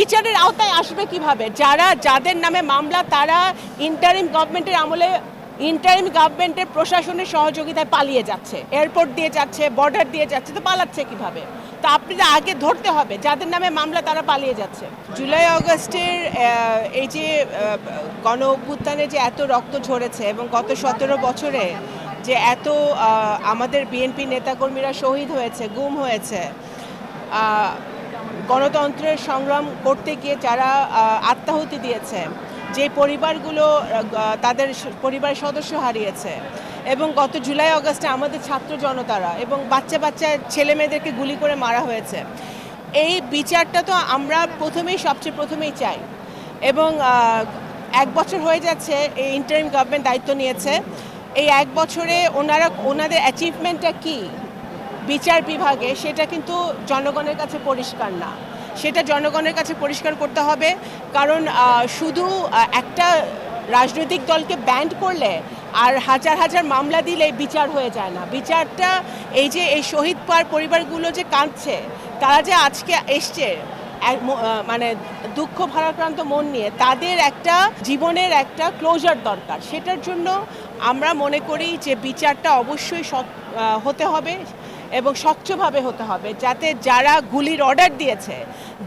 বিচারের আওতায় আসবে কীভাবে? যারা, যাদের নামে মামলা, তারা ইন্টারিম গভর্নমেন্টের আমলে ইন্টারিম গভর্নমেন্টের প্রশাসনের সহযোগিতায় পালিয়ে যাচ্ছে। এয়ারপোর্ট দিয়ে যাচ্ছে বর্ডার দিয়ে যাচ্ছে, তো পালাচ্ছে কীভাবে? তো আপনাদের আগে ধরতে হবে, যাদের নামে মামলা তারা পালিয়ে যাচ্ছে। জুলাই, অগস্টের এই যে গণ অভ্যুত্থানে যে এত রক্ত ঝরেছে এবং গত সতেরো বছরে যে এত আমাদের বিএনপি নেতাকর্মীরা শহীদ হয়েছে, গুম হয়েছে গণতন্ত্রের সংগ্রাম করতে গিয়ে যারা আত্মাহুতি দিয়েছে, যে পরিবারগুলো তাদের পরিবারের সদস্য হারিয়েছে এবং গত জুলাই, আগস্টে আমাদের ছাত্র জনতারা এবং বাচ্চা বাচ্চা ছেলে মেয়েদেরকে গুলি করে মারা হয়েছে। এই বিচারটা তো আমরা প্রথমেই, সবচেয়ে প্রথমেই চাই এবং এক বছর হয়ে যাচ্ছে, এই ইন্টারিম গভর্নমেন্ট দায়িত্ব নিয়েছে। এই এক বছরে ওনারা, ওনাদের অ্যাচিভমেন্টটা কী? বিচার বিভাগে সেটা কিন্তু জনগণের কাছে পরিষ্কার না। সেটা জনগণের কাছে পরিষ্কার করতে হবে। কারণ শুধু একটা রাজনৈতিক দলকে ব্যান্ড করলে আর হাজার হাজার মামলা দিলে বিচার হয়ে যায় না। বিচারটা, এই যে এই শহীদ পার পরিবারগুলো যে কাঁদছে, তারা যে আজকে এসছে মানে দুঃখ ভারাক্রান্ত মন নিয়ে, তাদের একটা জীবনের একটা ক্লোজার দরকার। সেটার জন্য আমরা মনে করি যে বিচারটা অবশ্যই হতে হবে। এবং স্বচ্ছভাবে হতে হবে, যাতে যারা গুলির অর্ডার দিয়েছে,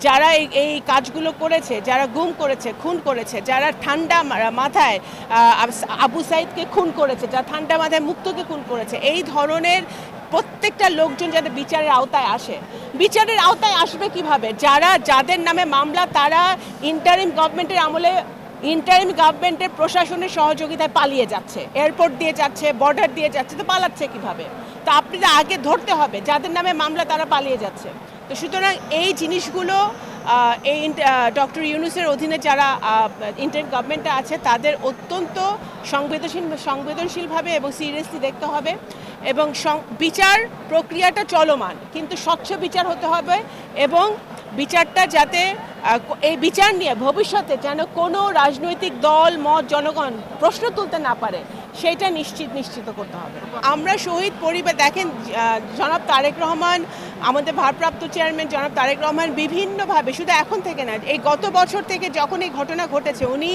যারা এই এই কাজগুলো করেছে, যারা গুম করেছে, খুন করেছে, যারা ঠান্ডা মাথায় আবু সাইদকে খুন করেছে, যারা ঠান্ডা মাথায় মুক্তকে খুন করেছে, এই ধরনের প্রত্যেকটা লোকজন যাতে বিচারের আওতায় আসে। বিচারের আওতায় আসবে কীভাবে? যারা, যাদের নামে মামলা, তারা ইন্টারিম গভর্নমেন্টের আমলে ইন্টারিম গভর্নমেন্টের প্রশাসনের সহযোগিতায় পালিয়ে যাচ্ছে। এয়ারপোর্ট দিয়ে যাচ্ছে, বর্ডার দিয়ে যাচ্ছে, তো পালাচ্ছে কীভাবে? তো আপনি তো আগে ধরতে হবে, যাদের নামে মামলা তারা পালিয়ে যাচ্ছে। তো সুতরাং এই জিনিসগুলো এই ডক্টর ইউনুসের অধীনে যারা ইন্টারিম গভর্নমেন্টে আছে, তাদের অত্যন্ত সংবেদনশীল, সংবেদনশীলভাবে এবং সিরিয়াসলি দেখতে হবে এবং বিচার প্রক্রিয়াটা চলমান। কিন্তু স্বচ্ছ বিচার হতে হবে এবং বিচারটা যাতে এই বিচার নিয়ে ভবিষ্যতে যেন কোনো রাজনৈতিক দল, মত, জনগণ প্রশ্ন তুলতে না পারে সেটা নিশ্চিত নিশ্চিত করতে হবে। আমরা শহীদ পরিবার, দেখেন জনাব তারেক রহমান, আমাদের ভারপ্রাপ্ত চেয়ারম্যান জনাব তারেক রহমান বিভিন্নভাবে, শুধু এখন থেকে না, এই গত বছর থেকে যখন এই ঘটনা ঘটেছে, উনি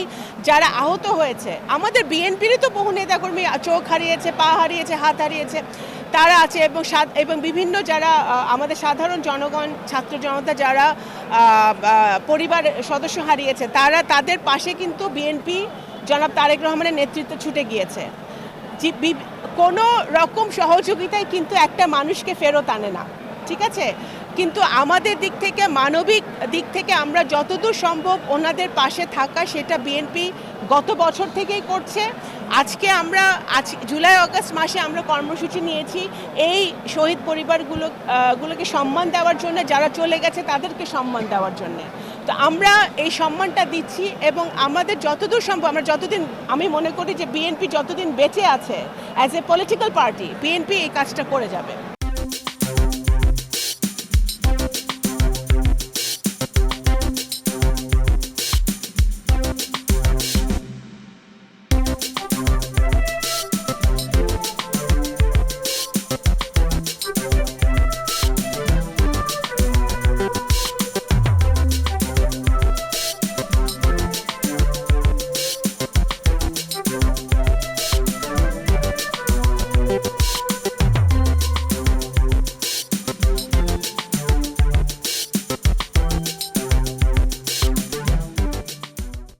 যারা আহত হয়েছে, আমাদের বিএনপিরই তো বহু নেতাকর্মী, চোখ হারিয়েছে, পা হারিয়েছে, হাত হারিয়েছে তারা আছে এবং এবং বিভিন্ন যারা আমাদের সাধারণ জনগণ, ছাত্র জনতা যারা পরিবার সদস্য হারিয়েছে, তারা তাদের পাশে কিন্তু বিএনপি জনাব তারেক রহমানের নেতৃত্ব ছুটে গিয়েছে। কোনো রকম সহযোগিতায় কিন্তু একটা মানুষকে ফেরত আনে না, ঠিক আছে? কিন্তু আমাদের দিক থেকে, মানবিক দিক থেকে আমরা যতদূর সম্ভব ওনাদের পাশে থাকা সেটা বিএনপি গত বছর থেকেই করছে। আজকে আমরা, আজ জুলাই আগস্ট মাসে আমরা কর্মসূচি নিয়েছি। এই শহীদ পরিবারগুলো গুলোকে সম্মান দেওয়ার জন্য, যারা চলে গেছে তাদেরকে সম্মান দেওয়ার জন্য। তো আমরা এই সম্মানটা দিচ্ছি এবং আমাদের যতদূর সম্ভব, আমরা যতদিন, আমি মনে করি যে বিএনপি যতদিন বেঁচে আছে as a political party BNP এই কাজটা করে যাবে।